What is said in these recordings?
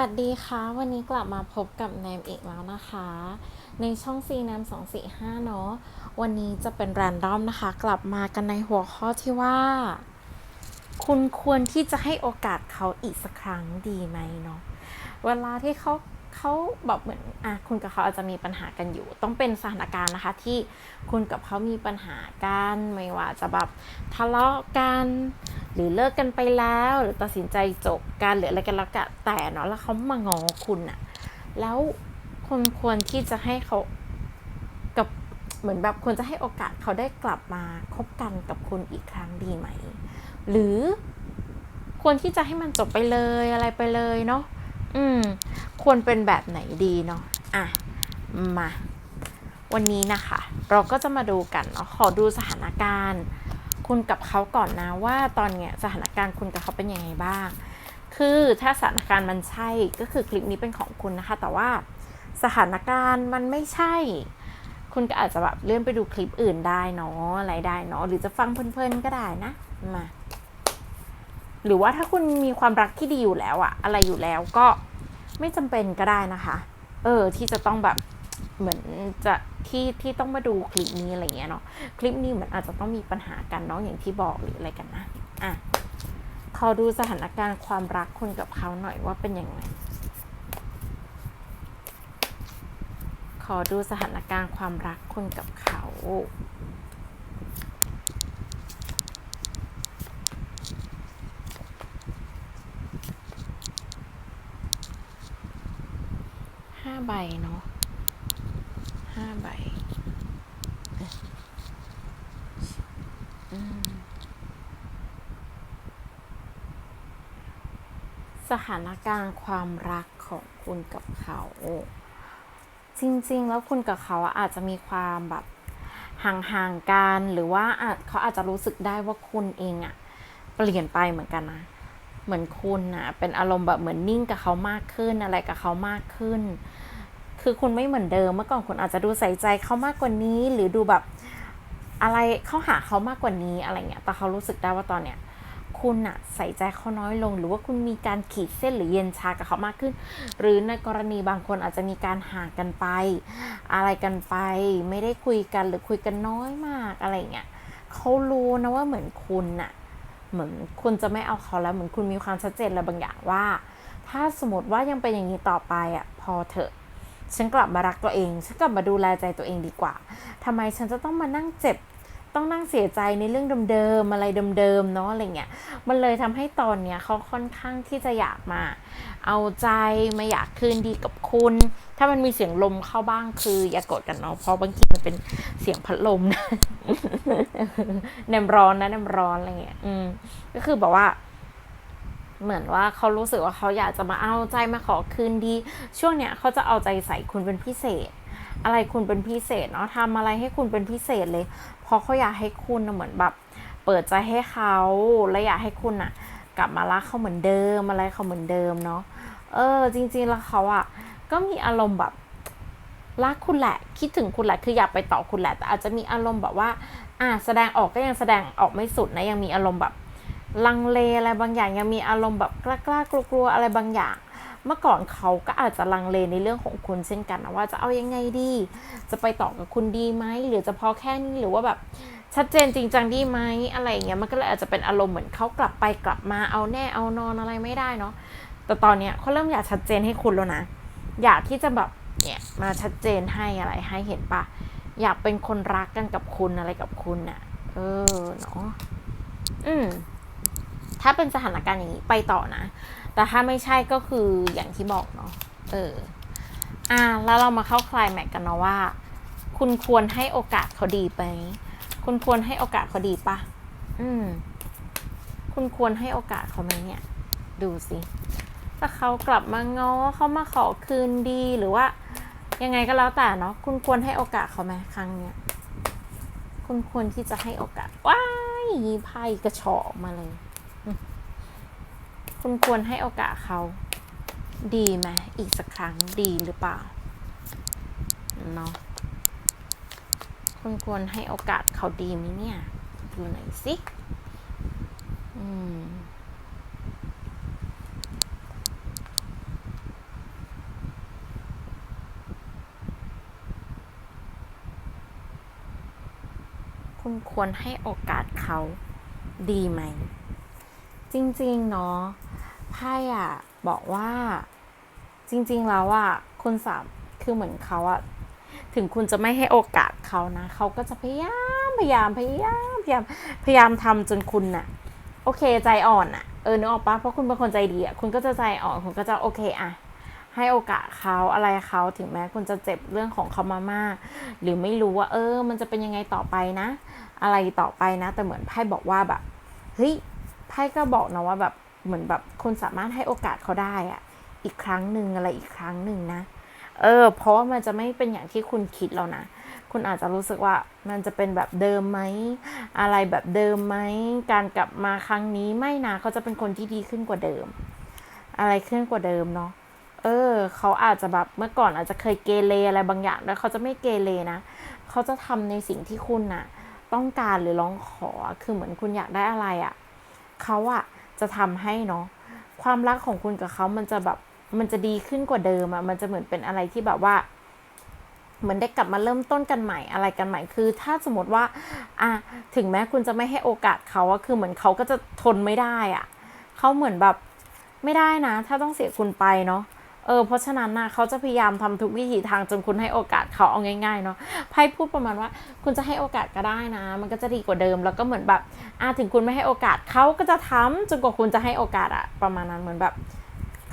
วัสดีค่ะ วันนี้กลับมาพบกับแนมอีกแล้วนะคะ ในช่องซีแนม245เนาะวันนี้จะเป็นแรนดอมนะคะ กลับมากันในหัวข้อที่ว่า คุณควรที่จะให้โอกาสเขาอีกสักครั้งดีไหมเนาะเวลาที่เขาเขาแบบเหมือนอะคุณกับเขาอาจจะมีปัญหากันอยู่ ต้องเป็นสถานการณ์นะคะ ที่คุณกับเขามีปัญหากันไม่ว่าจะแบบทะเลาะกัน หรือเลิกกันไปแล้วหรือตัดสินใจจบกันหรืออะไรกันแล้วกันแต่เนาะแล้วเขามางอคุณอะแล้วคุณควรที่จะให้เขากับเหมือนแบบควรจะให้โอกาสเขาได้กลับมาคบกันกับคุณอีกครั้งดีไหม หรือควรที่จะให้มันจบไปเลยอะไรไปเลยเนาะอืม ควรเป็นแบบไหนดีเนาะอะมา วันนี้นะคะ เราก็จะมาดูกันเนาะขอดูสถานการณ์ คุณกับเขาก่อนนะว่าตอนเนี้ยสถานการณ์คุณกับเขาเป็นยังไงบ้าง คือถ้าสถานการณ์มันใช่ก็คือคลิปนี้เป็นของคุณนะคะ แต่ว่าสถานการณ์มันไม่ใช่ คุณก็อาจจะแบบเลื่อนไปดูคลิปอื่นได้เนาะอะไรได้เนาะหรือจะฟังเพลินๆก็ได้นะมาหรือว่าถ้าคุณมีความรักที่ดีอยู่แล้วอะอะไรอยู่แล้วก็ไม่จำเป็นก็ได้นะคะ เออที่จะต้องแบบ เหมือนจะที่ที่ต้องมาดูคลิปนี้อะไรเงี้ยเนาะคลิปนี้เหมือนอาจจะต้องมีปัญหากันเนาะอย่างที่บอกหรืออะไรกันนะอะขอดูสถานการณ์ความรักคุณกับเขาหน่อยว่าเป็นยังไงขอดูสถานการณ์ความรักคุณกับเขาห้าใบเนาะ ใบสถานการณ์ความรักของคุณกับเขา จริง ๆ แล้วคุณกับเขาอาจจะมีความแบบห่างๆกันหรือว่าเขาอาจจะรู้สึกได้ว่าคุณเองอะเปลี่ยนไปเหมือนกันนะเหมือนคุณนะเป็นอารมณ์แบบเหมือนนิ่งกับเขามากขึ้นอะไรกับเขามากขึ้น คือคุณไม่เหมือนเดิม เมื่อก่อนคุณอาจจะดูใส่ใจเขามากกว่านี้ หรือดูแบบอะไรเข้าหาเขามากกว่านี้อะไรเงี้ยแต่เขารู้สึกได้ว่าตอนเนี้ยคุณอะใส่ใจเขาน้อยลง หรือว่าคุณมีการขีดเส้นหรือเย็นชากับเขามากขึ้น หรือในกรณีบางคนอาจจะมีการห่างกันไป อะไรกันไป ไม่ได้คุยกันหรือคุยกันน้อยมากอะไรเงี้ยเขารู้นะว่าเหมือนคุณอะเหมือนคุณจะไม่เอาเขาแล้วเหมือนคุณมีความชัดเจนอะไรบางอย่างว่า ถ้าสมมติว่ายังเป็นอย่างนี้ต่อไปอะพอเถอะ ฉันกลับมารักตัวเอง ฉันกลับมาดูแลใจตัวเองดีกว่าทำไมฉันจะต้องมานั่งเจ็บ ต้องนั่งเสียใจในเรื่องเดิมๆ อะไรเดิมๆ เนาะอะไรเงี้ย มันเลยทำให้ตอนเนี้ยเขาค่อนข้างที่จะอยากมา เอาใจมาอยากคืนดีกับคุณ ถ้ามันมีเสียงลมเข้าบ้างคืออย่ากดกันเนาะ เพราะบางทีมันเป็นเสียงพัดลมนะแนมร้อนนะแนมร้อนอะไรเงี้ย อืม ก็คือแบบว่า เหมือนว่าเขารู้สึกว่าเขาอยากจะมาเอาใจมาขอคืนดี ช่วงเนี้ยเขาจะเอาใจใส่คุณเป็นพิเศษ อะไรคุณเป็นพิเศษเนาะทำอะไรให้คุณเป็นพิเศษเลย เพราะเขาอยากให้คุณน่ะเหมือนแบบ เปิดใจให้เขาและอยากให้คุณอะกลับมารักเขาเหมือนเดิมอะไรเขาเหมือนเดิมเนาะเออ จริง ๆ แล้วเขาอะก็มีอารมณ์แบบรักคุณแหละ คิดถึงคุณแหละ คืออยากไปต่อคุณแหละ แต่อาจจะมีอารมณ์แบบว่า อะแสดงออกก็ยังแสดงออกไม่สุดนะ ยังมีอารมณ์แบบ ลังเลอะไรบางอย่างยังมีอารมณ์แบบกล้าๆกลัวๆอะไรบางอย่าง เมื่อก่อนเขาก็อาจจะลังเลในเรื่องของคุณเช่นกันนะว่าจะเอายังไงดี จะไปต่อกับคุณดีไหมหรือจะพอแค่นี้หรือว่าแบบชัดเจนจริงจังดีไหมอะไรอย่างเงี้ยมันก็เลยอาจจะเป็นอารมณ์เหมือนเขากลับไปกลับมาเอาแน่เอานอนอะไรไม่ได้เนาะแต่ตอนเนี้ยเขาเริ่มอยากชัดเจนให้คุณแล้วนะอยากที่จะแบบเนี่ยมาชัดเจนให้อะไรให้เห็นปะอยากเป็นคนรักกันกับคุณอะไรกับคุณน่ะ เออเนาะอืม ถ้าเป็นสถานการณ์อย่างนี้ไปต่อนะ แต่ถ้าไม่ใช่ก็คืออย่างที่บอกเนาะเอออ่าแล้วเรามาเข้าคลายแม็กกันเนาะว่า คุณควรให้โอกาสเขาดีไหมคุณควรให้โอกาสเขาดีปะอืม คุณควรให้โอกาสเขาไหมเนี่ย ดูสิถ้าเขากลับมาง้อเขามาขอคืนดีหรือว่า ยังไงก็แล้วแต่เนาะคุณควรให้โอกาสเขาไหมครั้งเนี้ยคุณควรที่จะให้โอกาสว้ายไพ่กระชอกมาเลย คุณควรให้โอกาสเขา ดีไหมอีกสักครั้งดีหรือเปล่าเนาะคุณควรให้โอกาสเขาดีไหมเนี่ยอยู่ไหนสิอืมคุณควรให้โอกาสเขาดีไหม จริงๆเนาะไพ่อะบอกว่าจริง ๆ แล้วอะคุณสามคือเหมือนเขาอะถึงคุณจะไม่ให้โอกาสเขานะเขาก็จะพยายามพยายามพยายามพยายามพยายามทำจนคุณน่ะ โอเคใจอ่อนอะเออนึกออกปะเพราะคุณเป็นคนใจดีอะคุณก็จะใจอ่อนคุณก็จะโอเคอะให้โอกาสเขาอะไรเขาถึงแม้คุณจะเจ็บเรื่องของเขามามากหรือไม่รู้ว่า เออ มันจะเป็นยังไงต่อไปนะ อะไรต่อไปนะ แต่เหมือนไพ่บอกว่าแบบเฮ้ย ไพ่ก็บอกนะว่าแบบเหมือนแบบคุณสามารถให้โอกาสเขาได้อะอีกครั้งหนึ่งอะไรอีกครั้งหนึ่งนะเออเพราะว่ามันจะไม่เป็นอย่างที่คุณคิดแล้วนะ คุณอาจจะรู้สึกว่ามันจะเป็นแบบเดิมไหม อะไรแบบเดิมไหม การกลับมาครั้งนี้ไม่นะเขาจะเป็นคนที่ดีขึ้นกว่าเดิม อะไรขึ้นกว่าเดิมเนาะ เออ เขาอาจจะแบบเมื่อก่อนอาจจะเคยเกเรอะไรบางอย่างแล้วเขาจะไม่เกเรนะ เขาจะทำในสิ่งที่คุณน่ะ ต้องการหรือร้องขอ คือเหมือนคุณอยากได้อะไรอะ่ะ เขาอะจะทำให้เนาะความรักของคุณกับเขามันจะแบบมันจะดีขึ้นกว่าเดิมอะมันจะเหมือนเป็นอะไรที่แบบว่าเหมือนได้กลับมาเริ่มต้นกันใหม่อะไรกันใหม่คือ ถ้าสมมติว่าอะถึงแม้คุณจะไม่ให้โอกาสเขาอะคือเหมือนเขาก็จะทนไม่ได้อะเขาเหมือนแบบไม่ได้นะ ถ้าต้องเสียคุณไปเนาะ เออเพราะฉะนั้นนะเขาจะพยายามทำทุกวิถีทางจนคุณให้โอกาสเขาเอาง่ายๆเนาะไพ่พูดประมาณว่า คุณจะให้โอกาสก็ได้นะ มันก็จะดีกว่าเดิม แล้วก็เหมือนแบบอะถึงคุณไม่ให้โอกาสเขาก็จะทำจนกว่าคุณจะให้โอกาสอะประมาณนั้นเหมือนแบบ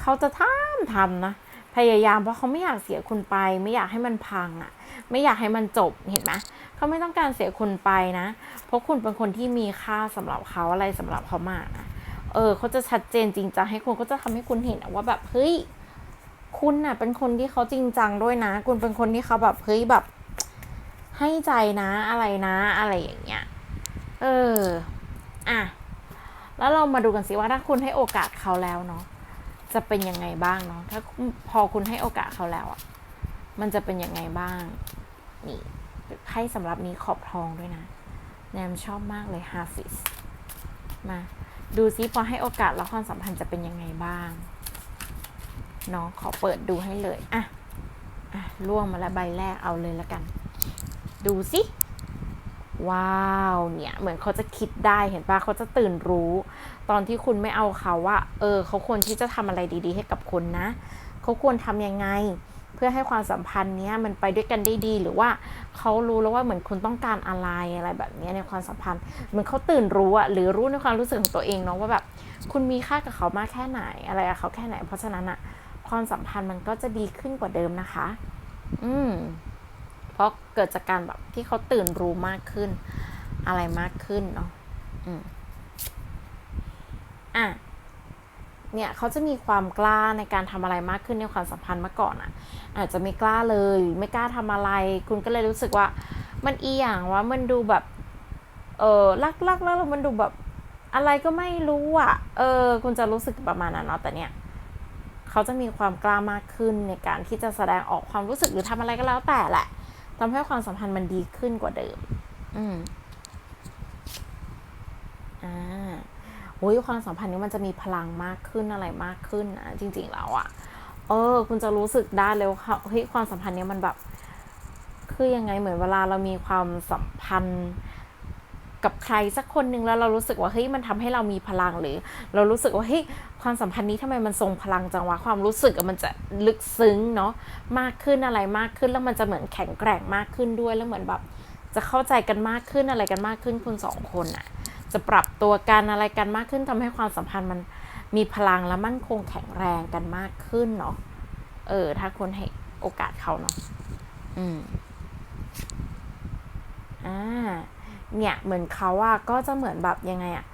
เขาจะทำทำนะพยายามเพราะเขาไม่อยากเสียคุณไป ไม่อยากให้มันพังอะไม่อยากให้มันจบเห็นไหมเขาไม่ต้องการเสียคุณไปนะ เพราะคุณเป็นคนที่มีค่าสำหรับเขาอะไรสำหรับเขามากนะเออเขาจะชัดเจนจริงจังให้คุณก็จะทำให้คุณเห็นว่าแบบเฮ้ย คุณน่ะเป็นคนที่เขาจริงจังด้วยนะ คุณเป็นคนที่เขาแบบเฮ้ยแบบ ให้ใจนะอะไรนะ อะไรอย่างเงี้ย เออ อะ แล้วเรามาดูกันสิว่าถ้าคุณให้โอกาสเขาแล้วเนาะ จะเป็นยังไงบ้างเนาะ ถ้าพอคุณให้โอกาสเขาแล้วอะมันจะเป็นยังไงบ้าง นี่ให้สำหรับนี้ขอบทองด้วยนะ แนมชอบมากเลยฮาฟิส มา ดูซิพอให้โอกาสแล้วความสัมพันธ์จะเป็นยังไงบ้าง เนาะขอเปิดดูให้เลยอะอะล่วงมาล้วใบแรกเอาเลยละกัน ดูสิว้าวเนี่ยเหมือนเขาจะคิดได้เห็นปะเขาจะตื่นรู้ ตอนที่คุณไม่เอาเขาว่าเออเขาควรที่จะทำอะไรดี ๆ ให้กับคุณนะเขาควรทำยังไง เพื่อให้ความสัมพันธ์เนี้ยมันไปด้วยกันได้ดีหรือว่าเขารู้แล้วว่าเหมือนคุณต้องการอะไรอะไรแบบนี้ในความสัมพันธ์เหมือนเขาตื่นรู้อะหรือรู้ในความรู้สึกของตัวเองเนาะว่าแบบคุณมีค่ากับเขามากแค่ไหนอะไรกับเขาแค่ไหน เพราะฉะนั้นอะ ความสัมพันธ์มันก็จะดีขึ้นกว่าเดิมนะคะ อืม เพราะเกิดจากการแบบที่เขาตื่นรู้มากขึ้น อะไรมากขึ้นเนาะ อืม อะ เนี่ยเขาจะมีความกล้าในการทำอะไรมากขึ้นในความสัมพันธ์เมื่อก่อนอะ อาจจะไม่กล้าเลย ไม่กล้าทำอะไร คุณก็เลยรู้สึกว่า มันอีอย่างว่ามันดูแบบ เออลักลักแล้วมันดูแบบ อะไรก็ไม่รู้อะ เออ คุณจะรู้สึกประมาณนั้นเนาะแต่เนี่ย เขาจะมีความกล้ามากขึ้นในการที่จะแสดงออกความรู้สึกหรือทำอะไรก็แล้วแต่แหละทำให้ความสัมพันธ์มันดีขึ้นกว่าเดิม อืมอ่าโอ้ยความสัมพันธ์นี้มันจะมีพลังมากขึ้นอะไรมากขึ้นนะจริง ๆ แล้วอะ่ะ เออ คุณจะรู้สึกได้เลยว่าเฮ้ยความสัมพันธ์นี้มันแบบ คือยังไงเหมือนเวลาเรามีความสัมพันธ์ กับใครสักคนหนึ่งแล้วเรารู้สึกว่าเฮ้ยมันทำให้เรามีพลังหรือ เรารู้สึกว่าเฮ้ยความสัมพันธ์นี้ทำไมมันทรงพลังจังวะความรู้สึกมันจะลึกซึ้งเนาะมากขึ้นอะไรมากขึ้นแล้วมันจะเหมือนแข็งแกร่งมากขึ้นด้วยแล้วเหมือนแบบ จะเข้าใจกันมากขึ้นอะไรกันมากขึ้นคุณสองคนอะจะปรับตัวกันอะไรกันมากขึ้นทำให้ความสัมพันธ์มันมีพลังและมั่นคงแข็งแรงกันมากขึ้นเนาะเออ ถ้าคนให้โอกาสเขาเนาะอืมอ่า เนี่ยเหมือนเขาอะก็จะเหมือนแบบยังไงอะ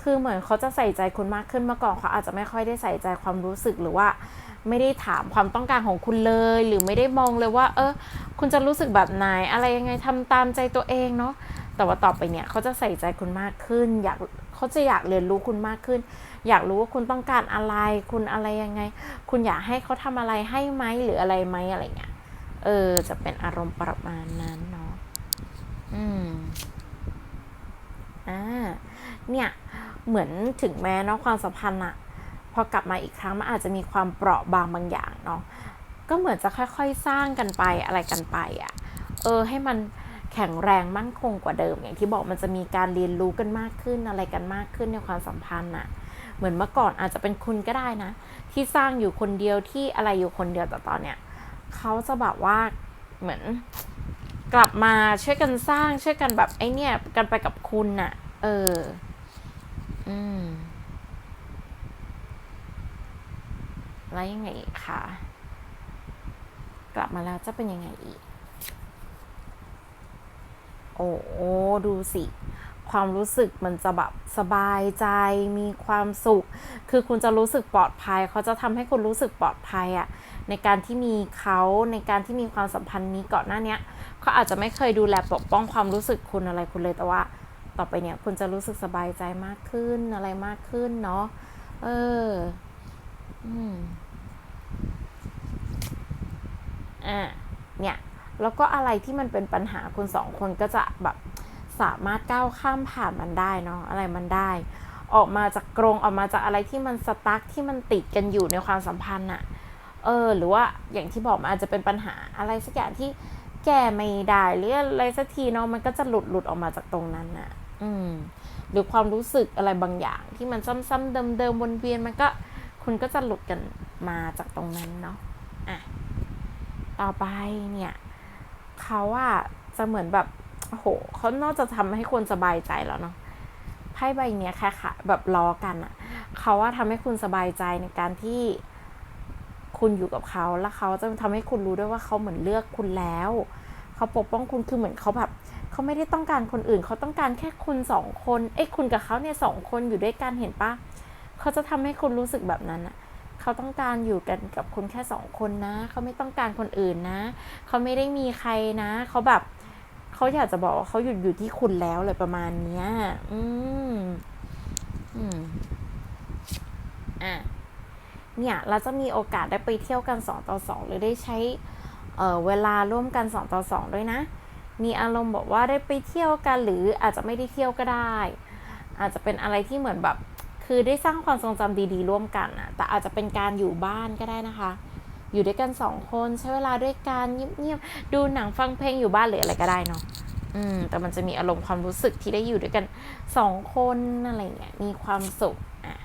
คือเหมือนเขาจะใส่ใจคุณมากขึ้นเมื่อก่อนเขาอาจจะไม่ค่อยได้ใส่ใจความรู้สึกหรือว่า ไม่ได้ถามความต้องการของคุณเลย หรือไม่ได้มองเลยว่า เออ คุณจะรู้สึกแบบไหนอะไรยังไงทำตามใจตัวเองเนาะแต่ว่าต่อไปเนี่ยเขาจะใส่ใจคุณมากขึ้น อยากเขาจะอยากเรียนรู้คุณมากขึ้น อยากรู้ว่าคุณต้องการอะไร คุณอะไรยังไง คุณอยากให้เขาทำอะไรให้ไหมหรืออะไรไหมอะไรเงี้ยเออ จะเป็นอารมณ์ประมาณนั้นเนาะอืม อ่าเนี่ยเหมือนถึงแม้เนาะความสัมพันธ์อะพอกลับมาอีกครั้งมันอาจจะมีความเปราะบางบางอย่างเนาะก็เหมือนจะค่อยๆสร้างกันไปอะไรกันไปอะเออให้มันแข็งแรงมั่นคงกว่าเดิม อย่างที่บอกมันจะมีการเรียนรู้กันมากขึ้นอะไรกันมากขึ้นในความสัมพันธ์น่ะเหมือนเมื่อก่อนอาจจะเป็นคุณก็ได้นะ ที่สร้างอยู่คนเดียวที่อะไรอยู่คนเดียวแต่ตอนเนี้ยเขาจะแบบว่าเหมือน กลับมาช่วยกันสร้างช่วยกันแบบไอเนี่ย กันไปกับคุณน่ะ เออ อืมแล้วยังไงคะกลับมาแล้วจะเป็นยังไงอีก โอ้โอ้ดูสิ ความรู้สึกมันจะแบบสบายใจมีความสุข คือคุณจะรู้สึกปลอดภัย เขาจะทำให้คุณรู้สึกปลอดภัยอะในการที่มีเขาในการที่มีความสัมพันธ์นี้ก่อนหน้าเนี้ยเขาอาจจะไม่เคยดูแลปกป้องความรู้สึกคุณอะไรคุณเลยแต่ว่า ต่อไปเนี่ยคุณจะรู้สึกสบายใจมากขึ้นอะไรมากขึ้นเนาะเอออืมอะเนี่ยแล้วก็อะไรที่มันเป็นปัญหาคุณสองคนก็จะแบบ สามารถก้าวข้ามผ่านมันได้เนาะอะไรมันได้ ออกมาจากกรงออกมาจากอะไรที่มันสตั๊กที่มันติดกันอยู่ในความสัมพันธ์อะเออหรือว่าอย่างที่บอกมันอาจจะเป็นปัญหาอะไรสักอย่างที่แก้ไม่ได้หรืออะไรสักทีเนาะมันก็จะหลุดหลุดออกมาจากตรงนั้นอะอืมหรือความรู้สึกอะไรบางอย่างที่มันซ้ำๆเดิมๆวนเวียนมันก็คุณก็จะหลุดกันมาจากตรงนั้นเนาะอะต่อไปเนี่ยเขาอะจะเหมือนแบบ โอ้โหเขานอกจากทำให้คนสบายใจแล้วเนาะไพ่ใบเนี้ยแค่ค่ะ แบบล้อกันอะเขาว่าทำให้คุณสบายใจในการที่คุณอยู่กับเขาแล้วเขาจะทำให้คุณรู้ด้วยว่าเขาเหมือนเลือกคุณแล้วเขาปกป้องคุณคือเหมือนเขาแบบเขาไม่ได้ต้องการคนอื่น เขาต้องการแค่คุณสองคนเอ้คุณกับเขาเนี่ยสองคนอยู่ด้วยกันเห็นปะเขาจะทำให้คุณรู้สึกแบบนั้นอะเขาต้องการอยู่กันกับคุณแค่สองคนนะ เขาไม่ต้องการคนอื่นนะ เขาไม่ได้มีใครนะ เขาแบบ เขาอยากจะบอกว่าเขาหยุดอยู่ที่คุณแล้วเลยประมาณเนี้ย อืม อืม อะ เนี่ย เราจะมีโอกาสได้ไปเที่ยวกันสองต่อสองหรือได้ใช้ เอ่อ เวลาร่วมกันสองต่อสองด้วยนะ มีอารมณ์บอกว่าได้ไปเที่ยวกันหรืออาจจะไม่ได้เที่ยวก็ได้ อาจจะเป็นอะไรที่เหมือนแบบ คือได้สร้างความทรงจำดี ๆ ร่วมกันอะแต่อาจจะเป็นการอยู่บ้านก็ได้นะคะ อยู่ด้วยกันสองคนใช้เวลาด้วยกันเงียบๆดูหนังฟังเพลงอยู่บ้านหรืออะไรก็ได้เนาะอืมแต่มันจะมีอารมณ์ความรู้สึกที่ได้อยู่ด้วยกันสองคนอะไรเงี้ยมีความสุขอะ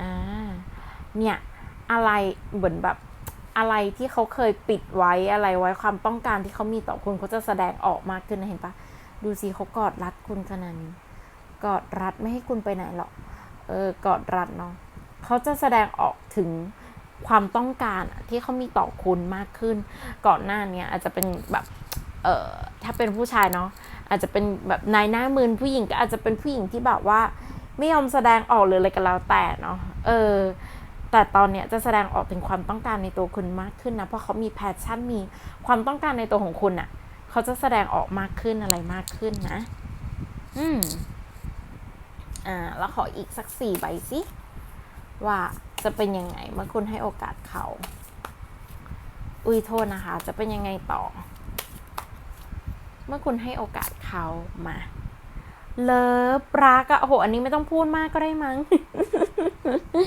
อ่าเนี่ยอะไรเหมือนแบบอะไรที่เขาเคยปิดไว้อะไรไว้ความต้องการที่เขามีต่อคุณเขาจะแสดงออกมากขึ้นนะเห็นปะดูสิเขากอดรัดคุณขนาดนี้กอดรัดไม่ให้คุณไปไหนหรอกเออกอดรัดเนาะเขาจะแสดงออกถึง ความต้องการที่เขามีต่อคุณมากขึ้น ก่อนหน้านี้อาจจะเป็นแบบเอ่อถ้าเป็นผู้ชายเนาะอาจจะเป็นแบบนายหน้ามืนผู้หญิงก็อาจจะเป็นผู้หญิงที่แบบว่า ไม่ยอมแสดงออกเลยอะไรก็แล้วแต่เนาะเออแต่ตอนเนี้ยจะแสดงออกถึงความต้องการในตัวคุณมากขึ้นนะเพราะเขามีแพชชั่นมีความต้องการในตัวของคุณอะ่ะเขาจะแสดงออกมากขึ้นอะไรมากขึ้นนะ อืม อ่า แล้วขออีกสักสี่ใบสิว่า จะเป็นยังไงเมื่อคุณให้โอกาสเขา อุ้ยโทษนะคะ จะเป็นยังไงต่อ เมื่อคุณให้โอกาสเขามาเลิฟรักอะโอ้โห อันนี้ไม่ต้องพูดมากก็ได้มั้ง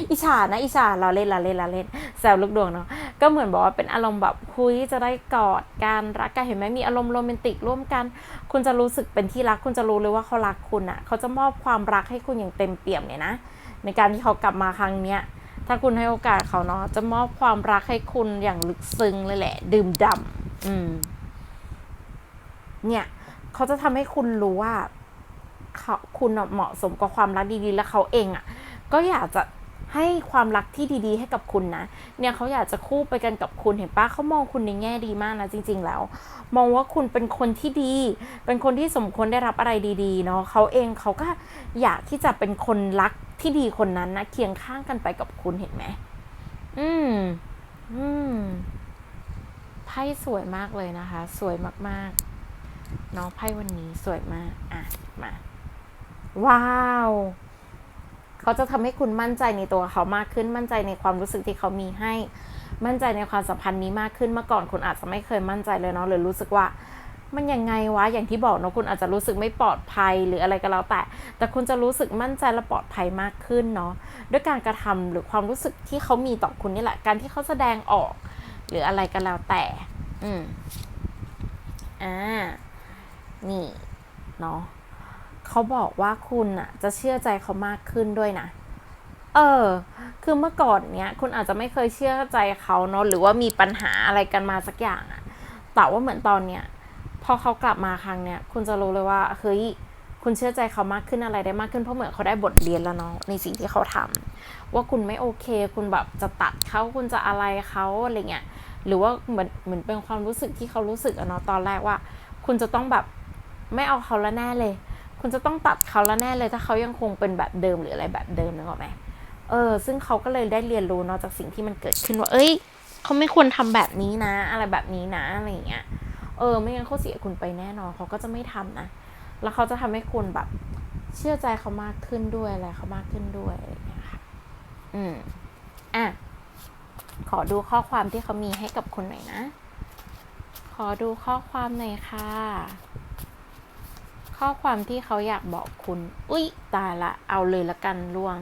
อิจฉานะ อิจฉาเราเล่นเราเล่นเราเล่นแซวลูกดวงเนาะ ก็เหมือนบอกว่าเป็นอารมณ์แบบคุยจะได้กอดการรักกันเห็นไหมมีอารมณ์โรแมนติกร่วมกัน คุณจะรู้สึกเป็นที่รัก คุณจะรู้เลยว่าเขารักคุณอะเขาจะมอบความรักให้คุณอย่างเต็มเปี่ยมเลยนะ ในการที่เขากลับมาครั้งเนี้ย ถ้าคุณให้โอกาสเขาเนาะจะมอบความรักให้คุณอย่างลึกซึ้งเลยแหละ ดื่มด่ำอืม เนี่ย เขาจะทำให้คุณรู้ว่าเขาคุณเหมาะสมกับความรักดีๆ แล้วเขาเองอะ ก็อยากจะ ให้ความรักที่ดีๆ ให้กับคุณนะ เนี่ยเขาอยากจะคู่ไปกันกับคุณเห็นปะเขามองคุณในแง่ดีมากนะจริง ๆ แล้ว มองว่าคุณเป็นคนที่ดี เป็นคนที่สมควรได้รับอะไรดีๆเนาะเขาเองเขาก็อยากที่จะเป็นคนรักที่ดีคนนั้นนะเคียงข้างกันไปกับคุณเห็นไหมอืม อืมไพ่สวยมากเลยนะคะ สวยมากๆ น้องไพ่วันนี้สวยมาก อะ มา ว้าว เขาจะทำให้คุณมั่นใจในตัวเขามากขึ้น มั่นใจในความรู้สึกที่เขามีให้ มั่นใจในความสัมพันธ์นี้มากขึ้น เมื่อก่อนคุณอาจจะไม่เคยมั่นใจเลยเนาะหรือรู้สึกว่ามันยังไงวะ อย่างที่บอกเนาะคุณอาจจะรู้สึกไม่ปลอดภัยหรืออะไรก็แล้วแต่ แต่คุณจะรู้สึกมั่นใจและปลอดภัยมากขึ้นเนาะด้วยการกระทำหรือความรู้สึกที่เขามีต่อคุณนี่แหละ การที่เขาแสดงออก หรืออะไรก็แล้วแต่ อืมออ่า นี่ เนาะ เขาบอกว่าคุณอะจะเชื่อใจเขามากขึ้นด้วยนะ เออ คือเมื่อก่อนเนี้ยคุณอาจจะไม่เคยเชื่อใจเขาเนาะหรือว่ามีปัญหาอะไรกันมาสักอย่างอะแต่ว่าเหมือนตอนเนี้ยพอเขากลับมาครั้งเนี้ยคุณจะรู้เลยว่าเฮ้ยคุณเชื่อใจเขามากขึ้นอะไรได้มากขึ้นเพราะเหมือนเขาได้บทเรียนแล้วเนาะในสิ่งที่เขาทำว่าคุณไม่โอเค คุณแบบจะตัดเขาคุณจะอะไรเขาอะไรเงี้ยหรือว่าเหมือนเหมือนเป็นความรู้สึกที่เขารู้สึกอะเนาะตอนแรกว่า คุณจะต้องแบบไม่เอาเขาแล้วแน่เลย คุณจะต้องตัดเขาแล้วแน่เลย ถ้าเขายังคงเป็นแบบเดิมหรืออะไรแบบเดิมนึกออกไหมเออ ซึ่งเขาก็เลยได้เรียนรู้เนาะจากสิ่งที่มันเกิดขึ้นว่า เอ้ย เขาไม่ควรทำแบบนี้นะ อะไรแบบนี้นะ อะไรอย่างเงี้ย เออ ไม่งั้นเขาเสียคุณไปแน่นอน เขาก็จะไม่ทำนะ แล้วเขาจะทำให้คุณแบบ เชื่อใจเขามากขึ้นด้วยอะไรเขามากขึ้นด้วยอะไรอย่างเงี้ยค่ะ อืม อะ ขอดูข้อความที่เขามีให้กับคุณหน่อยนะ ขอดูข้อความหน่อยค่ะ ข้อความที่เขาอยากบอกคุณ อุ๊ย ตายละ เอาเลยละกันล่วง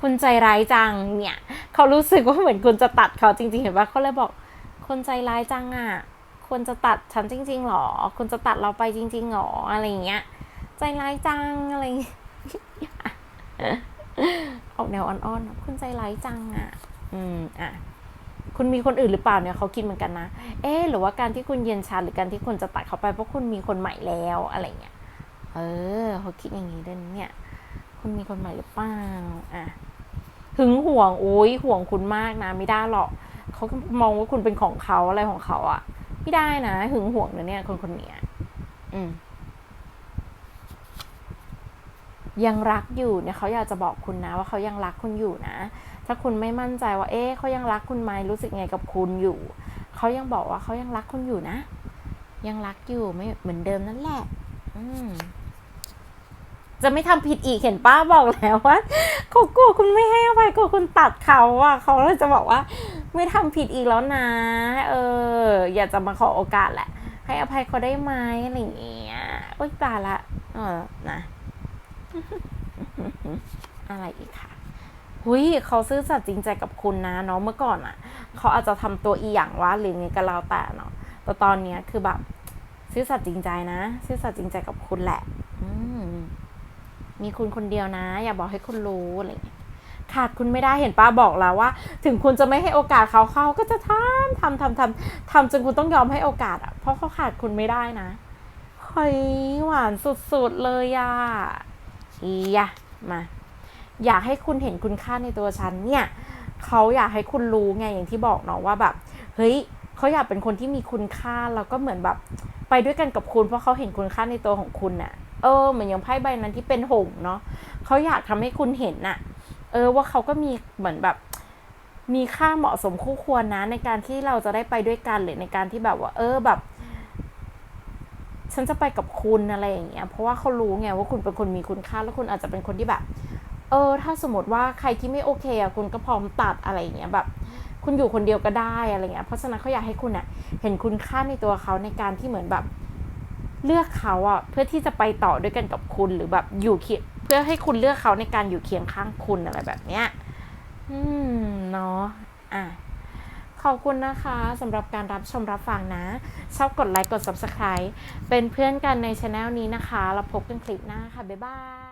คุณใจร้ายจัง เนี่ย เขารู้สึกว่าเหมือนคุณจะตัดเขาจริงๆ เห็นปะเขาเลยบอก คนใจร้ายจังอะควรจะตัดฉันจริง ๆหรอ คุณจะตัดเราไปจริงๆหรอ อะไรเงี้ย ใจร้ายจัง อะไรออกแนวอ่อนๆ คุณใจร้ายจังอะ อืม อะคุณมีคนอื่นหรือเปล่าเนี่ยเขาคิดเหมือนกันนะ เอ๊หรือว่าการที่คุณเย็นชาหรือการที่คุณจะตัดเขาไปเพราะคุณมีคนใหม่แล้วอะไรเงี้ย เออเขาคิดอย่างนี้ด้วยนเนี่ย คุณมีคนใหม่หรือเปล่าอะหึงห่วงโอ้ยห่วงคุณมากนะไม่ได้หรอกเขามองว่าคุณเป็นของเขาอะไรของเขาอะไม่ได้นะหึงห่วงนะเนี่ยคนคนเนี้ยอืม ยังรักอยู่เนี่ยเขาอยากจะบอกคุณนะ ว่าเขายังรักคุณอยู่นะ ถ้าคุณไม่มั่นใจว่า เอ๊ะเขายังรักคุณไหมรู้สึกไงกับคุณอยู่เขายังบอกว่าเขายังรักคุณอยู่นะ ยังรักอยู่ไม่เหมือนเดิมนั่นแหละ อืม จะไม่ทำผิดอีกเห็นป้าบอกแล้วว่าเขากลัวคุณไม่ให้อภัยกลัวคุณตัดเขาอะเขาเลยจะบอกว่าไม่ทำผิดอีกแล้วนะ เออ อยากจะมาขอโอกาสแหละ ให้อภัยเขาได้ไหมอะไรอย่างเงี้ยโอ๊ยตายละเออนะอะไรอีกค่ะหุยเขาซื่อสัตย์จริงใจกับคุณนะเนาะเมื่อก่อนอะ่ะ เขาอาจจะทำตัวอีหยังวะหรือไงก็แล้วแต่เนาะแต่ตอนเนี้ยคือแบบซื่อสัตย์จริงใจนะ ซื่อสัตย์จริงใจกับคุณแหละ อืม มีคุณคนเดียวนะ อย่าบอกให้คุณรู้อะไรเงี้ยขาดคุณไม่ได้เห็นป้าบอกแล้วว่า ถึงคุณจะไม่ให้โอกาสเขาเขาก็จะทำทำทำทำทำจนคุณต้องยอมให้โอกาสอะเพราะเขาขาดคุณไม่ได้นะเฮ้ยหวานสุดๆเลยอะอียะมาอยากให้คุณเห็นคุณค่าในตัวฉันเนี่ยเขาอยากให้คุณรู้ไงอย่างที่บอกเนาะว่าแบบ เฮ้ยเขาอยากเป็นคนที่มีคุณค่าแล้วก็เหมือนแบบ ไปด้วยกันกับคุณเพราะเขาเห็นคุณค่าในตัวของคุณน่ะ เออเหมือนอย่างไพ่ใบนั้นที่เป็นหงส์เนาะเขาอยากทำให้คุณเห็นน่ะ เออว่าเขาก็มีเหมือนแบบ มีค่าเหมาะสมคู่ควรนะ ในการที่เราจะได้ไปด้วยกันหรือในการที่แบบว่า เออแบบ ฉันจะไปกับคุณอะไรอย่างเงี้ยเพราะว่าเขารู้ไงว่าคุณเป็นคนมีคุณค่าแล้วคุณอาจจะเป็นคนที่แบบ เออ ถ้าสมมติว่าใครที่ไม่โอเคอะคุณก็พร้อมตัดอะไรอย่างเงี้ยแบบคุณอยู่คนเดียวก็ได้อะไรเงี้ย เพราะฉะนั้นเขาอยากให้คุณอะเห็นคุณค่าในตัวเขาในการที่เหมือนแบบ เลือกเขาอะเพื่อที่จะไปต่อด้วยกันกับคุณหรือแบบอยู่เคียงเพื่อให้คุณเลือกเขาในการอยู่เคียงข้างคุณอะไรแบบเนี้ยอืมเนาะอะขอบคุณนะคะสำหรับการรับชมรับฟังนะ ชอบกดไลค์กด subscribe เป็นเพื่อนกันในช anel นี้นะคะ เราพบกันคลิปหน้าค่ะ บ๊ายบาย